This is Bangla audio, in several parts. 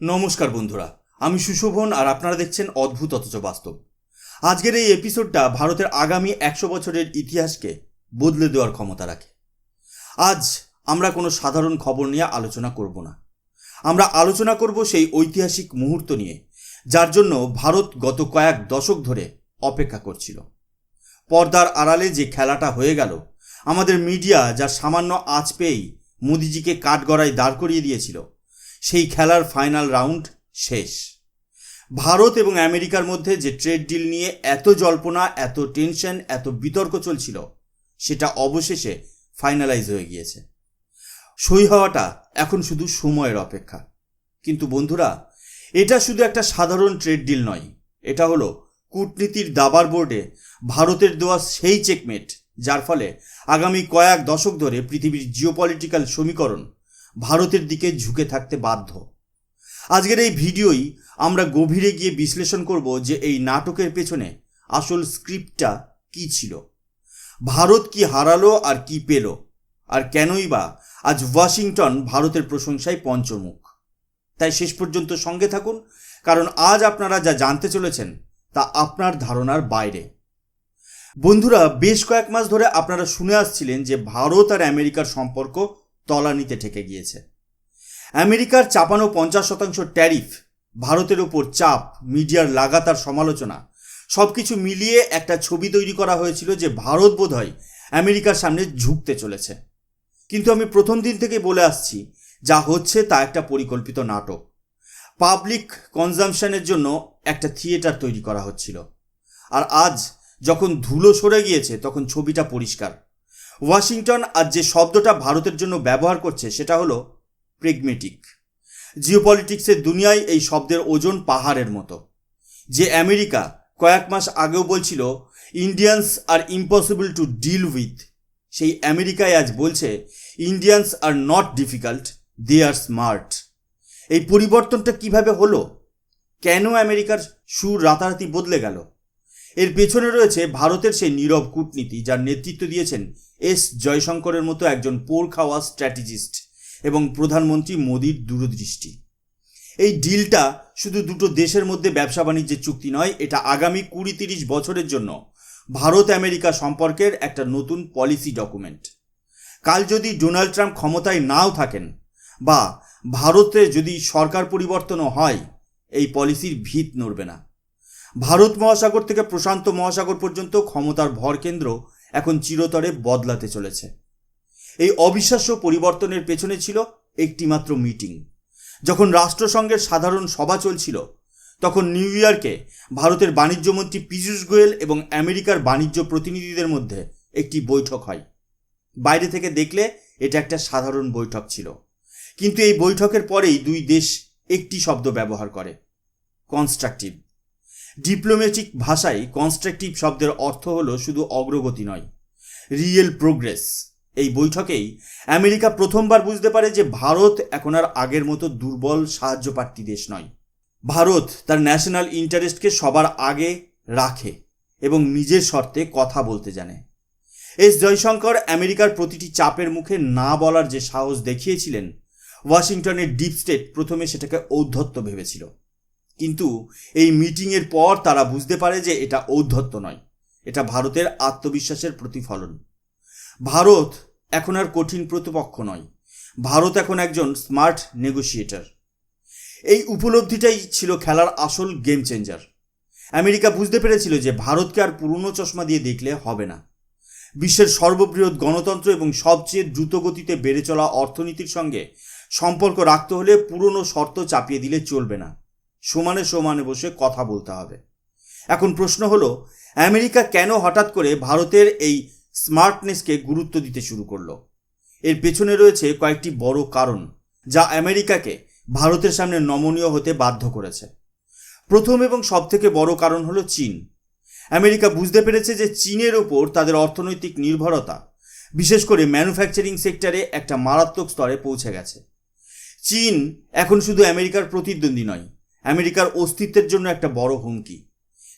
নমস্কার বন্ধুরা, আমি সুশোভন আর আপনারা দেখছেন অদ্ভুত অথচ বাস্তব। আজকের এই এপিসোডটা ভারতের আগামী একশো বছরের ইতিহাসকে বদলে দেওয়ার ক্ষমতা রাখে। আজ আমরা কোনো সাধারণ খবর নিয়ে আলোচনা করব না। আমরা আলোচনা করব সেই ঐতিহাসিক মুহূর্ত নিয়ে, যার জন্য ভারত গত কয়েক দশক ধরে অপেক্ষা করছিল। পর্দার আড়ালে যে খেলাটা হয়ে গেল, আমাদের মিডিয়া যা সামান্য আঁচ পেয়েই মোদিজিকে কাঠগড়ায় দাঁড় করিয়ে দিয়েছিল সেই খেলার ফাইনাল রাউন্ড শেষ। ভারত এবং আমেরিকার মধ্যে যে ট্রেড ডিল নিয়ে এত জল্পনা, এত টেনশন এত বিতর্ক চলছিল, সেটা অবশেষে ফাইনালাইজ হয়ে গিয়েছে। সই হওয়াটা এখন শুধু সময়ের অপেক্ষা। কিন্তু বন্ধুরা, এটা শুধু একটা সাধারণ ট্রেড ডিল নয়, এটা হলো কূটনীতির দাবার বোর্ডে ভারতের দেওয়া সেই চেকমেট যার ফলে আগামী কয়েক দশক ধরে পৃথিবীর জিওপলিটিক্যাল সমীকরণ ভারতের দিকে ঝুঁকে থাকতে বাধ্য। আজকের এই ভিডিওই আমরা গভীরে গিয়ে বিশ্লেষণ করব যে এই নাটকের পেছনে আসল স্ক্রিপ্টটা কি ছিল। ভারত কি হারালো আর কি পেল? আর কেনই বা আজ ওয়াশিংটন ভারতের প্রশংসায় পঞ্চমুখ? তাই শেষ পর্যন্ত সঙ্গে থাকুন, কারণ আজ আপনারা যা জানতে চলেছেন তা আপনার ধারণার বাইরে। বন্ধুরা, বেশ কয়েক মাস ধরে আপনারা শুনে আসছিলেন যে ভারত আর আমেরিকার সম্পর্ক তলানিতে ঠেকে গিয়েছে। আমেরিকার চাপানো পঞ্চাশ শতাংশ ট্যারিফ, ভারতের ওপর চাপ, মিডিয়ার লাগাতার সমালোচনা সব কিছু মিলিয়ে একটা ছবি তৈরি করা হয়েছিল যে ভারত বোধহয় আমেরিকার সামনে ঝুঁকতে চলেছে। কিন্তু আমি প্রথম দিন থেকে বলে আসছি, যা হচ্ছে তা একটা পরিকল্পিত নাটক। পাবলিক কনজামশনের জন্য একটা থিয়েটার তৈরি করা হচ্ছিল। আর আজ যখন ধুলো সরে গিয়েছে, তখন ছবিটা পরিষ্কার। ওয়াশিংটন আজ যে শব্দটা ভারতের জন্য ব্যবহার করছে, সেটা হলো প্রেগমেটিক। জিওপলিটিক্সের দুনিয়ায় এই শব্দের ওজন পাহাড়ের মতো। যে আমেরিকা কয়েক মাস আগেও বলছিল Indians are impossible to deal with সেই আমেরিকায় আজ বলছে Indians are not difficult they are smart এই পরিবর্তনটা কীভাবে হলো? কেন আমেরিকার সুর রাতারাতি বদলে গেল? এর পেছনে রয়েছে ভারতের সেই নীরব কূটনীতি, যার নেতৃত্ব দিয়েছেন এস জয়শঙ্করের মতো একজন পোর খাওয়া স্ট্র্যাটেজিস্ট এবং প্রধানমন্ত্রী মোদীর দূরদৃষ্টি। এই ডিলটা শুধু দুটো দেশের মধ্যে ব্যবসা বাণিজ্যের চুক্তি নয়, এটা আগামী কুড়ি তিরিশ বছরের জন্য ভারত আমেরিকা সম্পর্কের একটা নতুন পলিসি ডকুমেন্ট। কাল যদি ডোনাল্ড ট্রাম্প ক্ষমতায় নাও থাকেন বা ভারতে যদি সরকার পরিবর্তনও হয়, এই পলিসির ভিত নড়বে না। ভারত মহাসাগর থেকে প্রশান্ত মহাসাগর পর্যন্ত ক্ষমতার ভরকেন্দ্র এখন চিরতরে বদলাতে চলেছে। এই অবিশ্বাস্য পরিবর্তনের পেছনে ছিল একটিমাত্র মিটিং। যখন রাষ্ট্রসংঘের সাধারণ সভা চলছিল, তখন নিউ ইয়র্কে ভারতের বাণিজ্যমন্ত্রী পীযূষ গোয়েল এবং আমেরিকার বাণিজ্য প্রতিনিধিদের মধ্যে একটি বৈঠক হয়। বাইরে থেকে দেখলে এটা একটা সাধারণ বৈঠক ছিল। কিন্তু এই বৈঠকের পরেই দুই দেশ একটি শব্দ ব্যবহার করে, কনস্ট্রাকটিভ। ডিপ্লোম্যাটিক ভাষায় কনস্ট্রাকটিভ শব্দের অর্থ হলো শুধু অগ্রগতি নয়। রিয়েল প্রোগ্রেস এই বৈঠকেই আমেরিকা প্রথমবার বুঝতে পারে যে ভারত এখন আর আগের মতো দুর্বল সাহায্যপ্রার্থী দেশ নয়। ভারত তার ন্যাশনাল ইন্টারেস্টকে সবার আগে রাখে এবং নিজের শর্তে কথা বলতে জানে। এস জয়শঙ্কর আমেরিকার প্রতিটি চাপের মুখে না বলার যে সাহস দেখিয়েছিলেন, ওয়াশিংটনের ডিপ স্টেট প্রথমে সেটাকে ঔদ্ধত্য ভেবেছিল। কিন্তু এই মিটিংয়ের পর তারা বুঝতে পারে যে এটা ঔদ্ধত্য নয়। এটা ভারতের আত্মবিশ্বাসের প্রতিফলন। ভারত এখন আর কঠিন প্রতিপক্ষ নয়। ভারত এখন একজন স্মার্ট নেগোসিয়েটর। এই উপলব্ধিটাই ছিল খেলার আসল গেম চেঞ্জার আমেরিকা বুঝতে পেরেছিল যে ভারতকে আর পুরনো চশমা দিয়ে দেখলে হবে না। বিশ্বের সর্ববৃহৎ গণতন্ত্র এবং সবচেয়ে দ্রুত গতিতে বেড়ে চলা অর্থনীতির সঙ্গে সম্পর্ক রাখতে হলে পুরনো শর্ত চাপিয়ে দিলে চলবে না। সমানে সমানে বসে কথা বলতে হবে। এখন প্রশ্ন হলো, আমেরিকা কেন হঠাৎ করে ভারতের এই স্মার্টনেসকে গুরুত্ব দিতে শুরু করল? এর পেছনে রয়েছে কয়েকটি বড় কারণ, যা আমেরিকাকে ভারতের সামনে নমনীয় হতে বাধ্য করেছে। প্রথম এবং সবথেকে বড় কারণ হলো চীন। আমেরিকা বুঝতে পেরেছে যে চীনের ওপর তাদের অর্থনৈতিক নির্ভরতা, বিশেষ করে ম্যানুফ্যাকচারিং সেক্টরে একটা মারাত্মক স্তরে পৌঁছে গেছে। চীন এখন শুধু আমেরিকার প্রতিদ্বন্দ্বী নয় আমেরিকার অস্তিত্বের জন্য একটা বড় হুমকি।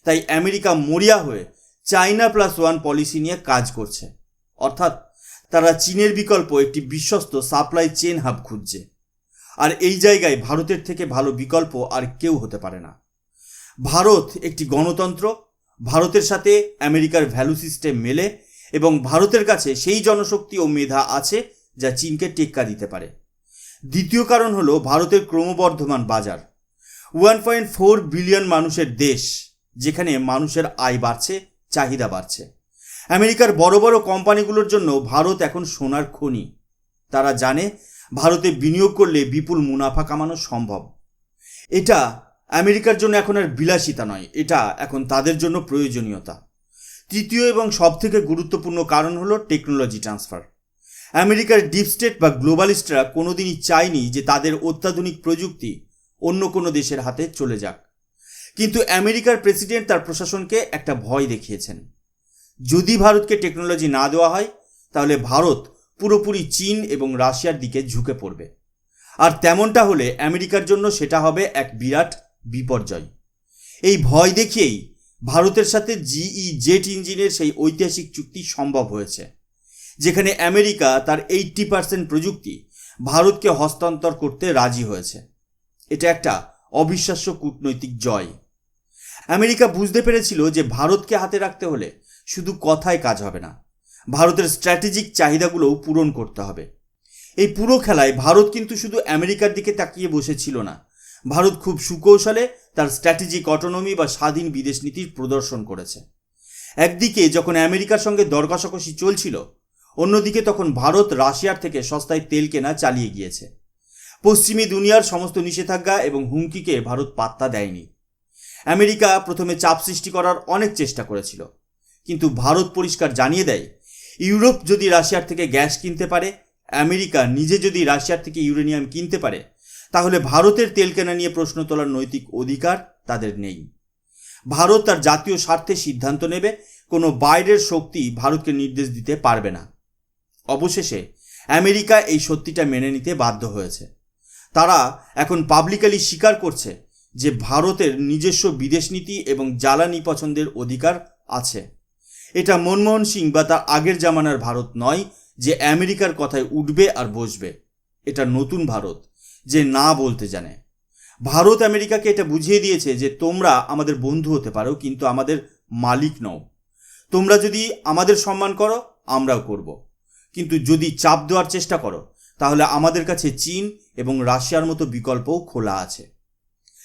তাই আমেরিকা মরিয়া হয়ে চাইনা প্লাস ওয়ান পলিসি নিয়ে কাজ করছে। অর্থাৎ তারা চীনের বিকল্প একটি বিশ্বস্ত সাপ্লাই চেন হাব খুঁজছে। আর এই জায়গায় ভারতের থেকে ভালো বিকল্প আর কেউ হতে পারে না। ভারত একটি গণতন্ত্র, ভারতের সাথে আমেরিকার ভ্যালু সিস্টেম মেলে এবং ভারতের কাছে সেই জনশক্তি ও মেধা আছে যা চীনকে টেক্কা দিতে পারে। দ্বিতীয় কারণ হলো ভারতের ক্রমবর্ধমান বাজার। ওয়ান পয়েন্ট ফোর বিলিয়ন মানুষের দেশ, যেখানে মানুষের আয় বাড়ছে, চাহিদা বাড়ছে। আমেরিকার বড় বড় কোম্পানিগুলোর জন্য ভারত এখন সোনার খনি। তারা জানে, ভারতে বিনিয়োগ করলে বিপুল মুনাফা কামানো সম্ভব। এটা আমেরিকার জন্য এখন আর বিলাসিতা নয়, এটা এখন তাদের জন্য প্রয়োজনীয়তা। তৃতীয় এবং সবথেকে গুরুত্বপূর্ণ কারণ হলো টেকনোলজি ট্রান্সফার আমেরিকার ডিপ স্টেট বা গ্লোবালিস্টরা কোনোদিনই চায়নি যে তাদের অত্যাধুনিক প্রযুক্তি অন্য কোনো দেশের হাতে চলে যাক। কিন্তু আমেরিকার প্রেসিডেন্ট তার প্রশাসনকে একটা ভয় দেখিয়েছেন। যদি ভারতকে টেকনোলজি না দেওয়া হয়, তাহলে ভারত পুরোপুরি চীন এবং রাশিয়ার দিকে ঝুঁকে পড়বে। আর তেমনটা হলে আমেরিকার জন্য সেটা হবে এক বিরাট বিপর্যয়। এই ভয় দেখিয়েই ভারতের সাথে জিই জেট ইঞ্জিনের সেই ঐতিহাসিক চুক্তি সম্ভব হয়েছে, যেখানে আমেরিকা তার এইট্টি পার্সেন্ট প্রযুক্তি ভারতকে হস্তান্তর করতে রাজি হয়েছে। এটা একটা অবিশ্বাস্য কূটনৈতিক জয়। আমেরিকা বুঝতে পেরেছিল যে ভারতকে হাতে রাখতে হলে শুধু কথায় কাজ হবে না, ভারতের স্ট্র্যাটেজিক চাহিদাগুলোও পূরণ করতে হবে। এই পুরো খেলায় ভারত কিন্তু শুধু আমেরিকার দিকে তাকিয়ে বসেছিল না, ভারত খুব সুকৌশলে তার স্ট্র্যাটেজিক অটোনমি বা স্বাধীন বিদেশ নীতির প্রদর্শন করেছে। একদিকে যখন আমেরিকার সঙ্গে দরকষাকষি চলছিল, অন্যদিকে তখন ভারত রাশিয়ার থেকে সস্তায় তেল কেনা চালিয়ে গিয়েছে। পশ্চিমী দুনিয়ার সমস্ত নিষেধাজ্ঞা এবং হুমকিকে ভারত পাত্তা দেয়নি। আমেরিকা প্রথমে চাপ সৃষ্টি করার অনেক চেষ্টা করেছিল। কিন্তু ভারত পরিষ্কার জানিয়ে দেয়, ইউরোপ যদি রাশিয়ার থেকে গ্যাস কিনতে পারে, আমেরিকা নিজে যদি রাশিয়ার থেকে ইউরেনিয়াম কিনতে পারে, তাহলে ভারতের তেল কেনা নিয়ে প্রশ্ন তোলার নৈতিক অধিকার তাদের নেই। ভারত তার জাতীয় স্বার্থে সিদ্ধান্ত নেবে, কোনো বাইরের শক্তি ভারতকে নির্দেশ দিতে পারবে না। অবশেষে আমেরিকা এই সত্যিটা মেনে নিতে বাধ্য হয়েছে। তারা এখন পাবলিকালি স্বীকার করছে যে ভারতের নিজস্ব বিদেশ নীতি এবং জ্বালানি পছন্দের অধিকার আছে। এটা মনমোহন সিং বা তার আগের জামানার ভারত নয় যে আমেরিকার কথায় উঠবে আর বসবে। এটা নতুন ভারত যে না বলতে জানে। ভারত আমেরিকাকে এটা বুঝিয়ে দিয়েছে যে তোমরা আমাদের বন্ধু হতে পারো, কিন্তু আমাদের মালিক নও। তোমরা যদি আমাদের সম্মান করো, আমরাও করব। কিন্তু যদি চাপ দেওয়ার চেষ্টা করো, তাহলে আমাদের কাছে চীন এবং রাশিয়ার মতো বিকল্পও খোলা আছে।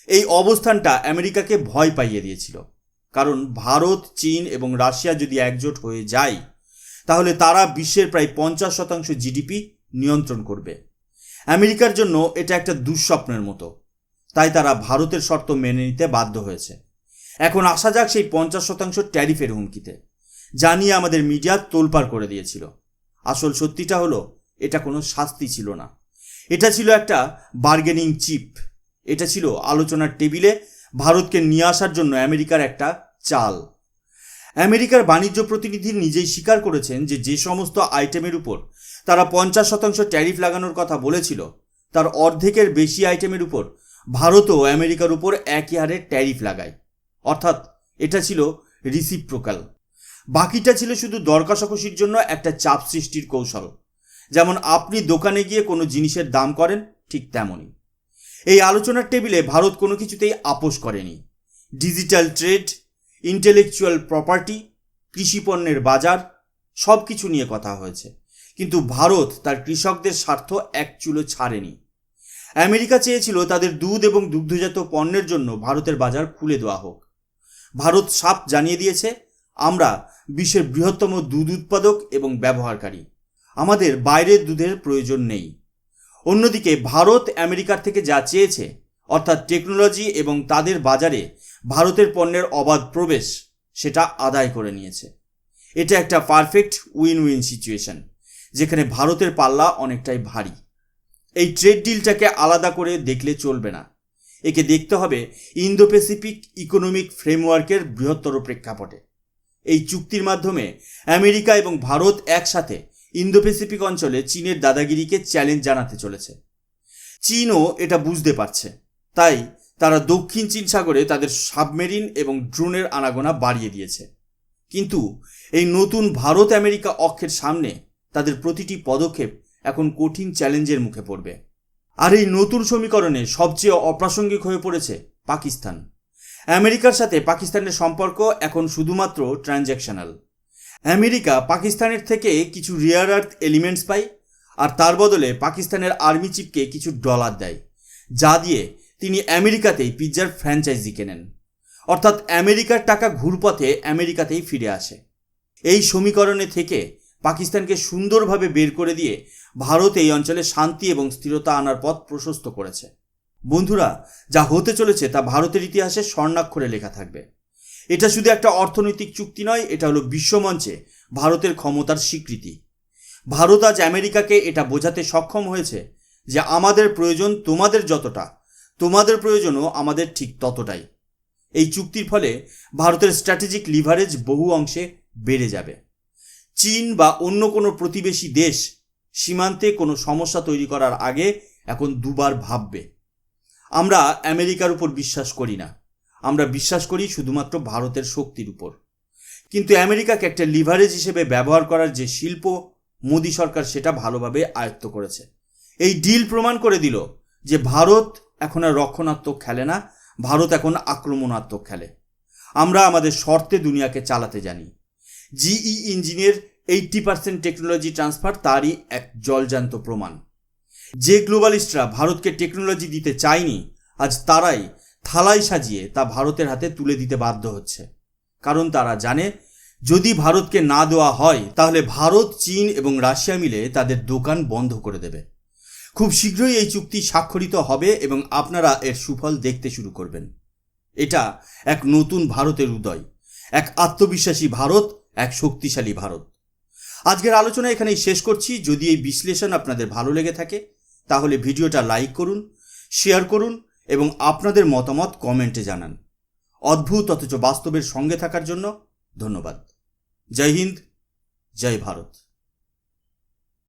এই অবস্থানটা আমেরিকাকে ভয় পাইয়ে দিয়েছিল। কারণ ভারত, চীন এবং রাশিয়া যদি একজোট হয়ে যায়, তাহলে তারা বিশ্বের প্রায় পঞ্চাশ শতাংশ জিডিপি নিয়ন্ত্রণ করবে। আমেরিকার জন্য এটা একটা দুঃস্বপ্নের মতো। তাই তারা ভারতের শর্ত মেনে নিতে বাধ্য হয়েছে। এখন আসা যাক সেই পঞ্চাশ শতাংশ ট্যারিফের হুমকিতে। যা নিয়ে আমাদের মিডিয়া তোলপাড় করে দিয়েছিল। আসল সত্যিটা হলো, এটা কোনো শাস্তি ছিল না। এটা ছিল একটা বার্গেনিং চিপ এটা ছিল আলোচনার টেবিলে ভারতকে নিয়ে আসার জন্য আমেরিকার একটা চাল। আমেরিকার বাণিজ্য প্রতিনিধি নিজেই স্বীকার করেছেন যে যে সমস্ত আইটেমের উপর তারা পঞ্চাশ শতাংশ ট্যারিফ লাগানোর কথা বলেছিল, তার অর্ধেকের বেশি আইটেমের উপর ভারতও আমেরিকার উপর একই হারে ট্যারিফ লাগায়। অর্থাৎ এটা ছিল রিসিপ্রোকাল বাকিটা ছিল শুধু দরকাশাকষির জন্য একটা চাপ সৃষ্টির কৌশল। যেমন আপনি দোকানে গিয়ে কোনো জিনিসের দাম করেন, ঠিক তেমনই। এই আলোচনার টেবিলে ভারত কোনো কিছুতেই আপোষ করেনি। ডিজিটাল ট্রেড, ইন্টেলেকচুয়াল প্রপার্টি কৃষিপণ্যের বাজার সব কিছু নিয়ে কথা হয়েছে। কিন্তু ভারত তার কৃষকদের স্বার্থ এক চুলো ছাড়েনি। আমেরিকা চেয়েছিল তাদের দুধ এবং দুগ্ধজাত পণ্যের জন্য ভারতের বাজার খুলে দেওয়া হোক। ভারত সাপ জানিয়ে দিয়েছে, আমরা বিশ্বের বৃহত্তম দুধ উৎপাদক এবং ব্যবহারকারী। আমাদের বাইরের দুধের প্রয়োজন নেই। অন্যদিকে ভারত আমেরিকার থেকে যা চেয়েছে, অর্থাৎ টেকনোলজি এবং তাদের বাজারে ভারতের পণ্যের অবাধ প্রবেশ, সেটা আদায় করে নিয়েছে। এটা একটা পারফেক্ট উইন উইন সিচুয়েশন, যেখানে ভারতের পাল্লা অনেকটাই ভারী। এই ট্রেড ডিলটাকে আলাদা করে দেখলে চলবে না। একে দেখতে হবে ইন্দো প্যাসিফিক ইকোনমিক ফ্রেমওয়ার্কের বৃহত্তর প্রেক্ষাপটে। এই চুক্তির মাধ্যমে আমেরিকা এবং ভারত একসাথে ইন্দো প্যাসিফিক অঞ্চলে চীনের দাদাগিরিকে চ্যালেঞ্জ জানাতে চলেছে। চীনও এটা বুঝতে পারছে। তাই তারা দক্ষিণ চীন সাগরে তাদের সাবমেরিন এবং ড্রোনের আনাগোনা বাড়িয়ে দিয়েছে। কিন্তু এই নতুন ভারত আমেরিকা অক্ষের সামনে তাদের প্রতিটি পদক্ষেপ এখন কঠিন চ্যালেঞ্জের মুখে পড়বে। আর এই নতুন সমীকরণে সবচেয়ে অপ্রাসঙ্গিক হয়ে পড়েছে পাকিস্তান। আমেরিকার সাথে পাকিস্তানের সম্পর্ক এখন শুধুমাত্র ট্রানজ্যাকশনাল। আমেরিকা পাকিস্তানের থেকে কিছু রিয়ার আর্থ এলিমেন্টস পায়, আর তার বদলে পাকিস্তানের আর্মি চিফকে কিছু ডলার দেয়, যা দিয়ে তিনি আমেরিকাতেই পিৎজার ফ্র্যাঞ্চাইজি কেনেন অর্থাৎ আমেরিকার টাকা ঘুরপথে আমেরিকাতেই ফিরে আসে। এই সমীকরণে থেকে পাকিস্তানকে সুন্দরভাবে বের করে দিয়ে ভারত এই অঞ্চলে শান্তি এবং স্থিরতা আনার পথ প্রশস্ত করেছে। বন্ধুরা, যা হতে চলেছে তা ভারতের ইতিহাসে স্বর্ণাক্ষরে লেখা থাকবে। এটা শুধু একটা অর্থনৈতিক চুক্তি নয়, এটা হলো বিশ্বমঞ্চে ভারতের ক্ষমতার স্বীকৃতি। ভারত আজ আমেরিকাকে এটা বোঝাতে সক্ষম হয়েছে যে আমাদের প্রয়োজন তোমাদের যতটা, তোমাদের প্রয়োজনও আমাদের ঠিক ততটাই। এই চুক্তির ফলে ভারতের স্ট্র্যাটেজিক লিভারেজ বহু অংশে বেড়ে যাবে। চীন বা অন্য কোনো প্রতিবেশী দেশ সীমান্তে কোনো সমস্যা তৈরি করার আগে এখন দুবার ভাববে। আমরা আমেরিকার উপর বিশ্বাস করি না। আমরা বিশ্বাস করি শুধুমাত্র ভারতের শক্তির উপর। কিন্তু আমেরিকাকে একটা লিভারেজ হিসেবে ব্যবহার করার যে শিল্প, মোদী সরকার সেটা ভালোভাবে আয়ত্ত করেছে। এই ডিল প্রমাণ করে দিল যে ভারত এখন আর রক্ষণাত্মক খেলে না, ভারত এখন আক্রমণাত্মক খেলে। আমরা আমাদের শর্তে দুনিয়াকে চালাতে জানি। জিই ইঞ্জিনের এইট্টি পার্সেন্ট টেকনোলজি ট্রান্সফার তারই এক জলজান্ত প্রমাণ। যে গ্লোবালিস্টরা ভারতকে টেকনোলজি দিতে চায়নি, আজ তারাই থালায় সাজিয়ে তা ভারতের হাতে তুলে দিতে বাধ্য হচ্ছে। কারণ তারা জানে, যদি ভারতকে না দেওয়া হয়, তাহলে ভারত, চীন এবং রাশিয়া মিলে তাদের দোকান বন্ধ করে দেবে। খুব শীঘ্রই এই চুক্তি স্বাক্ষরিত হবে এবং আপনারা এর সুফল দেখতে শুরু করবেন। এটা এক নতুন ভারতের উদয়, এক আত্মবিশ্বাসী ভারত, এক শক্তিশালী ভারত। আজকের আলোচনা এখানেই শেষ করছি। যদি এই বিশ্লেষণ আপনাদের ভালো লেগে থাকে, তাহলে ভিডিওটা লাইক করুন, শেয়ার করুন এবং আপনাদের মতামত কমেন্টে জানান। অদ্ভুত অথচ বাস্তবের সঙ্গে থাকার জন্য ধন্যবাদ। জয় হিন্দ, জয় ভারত।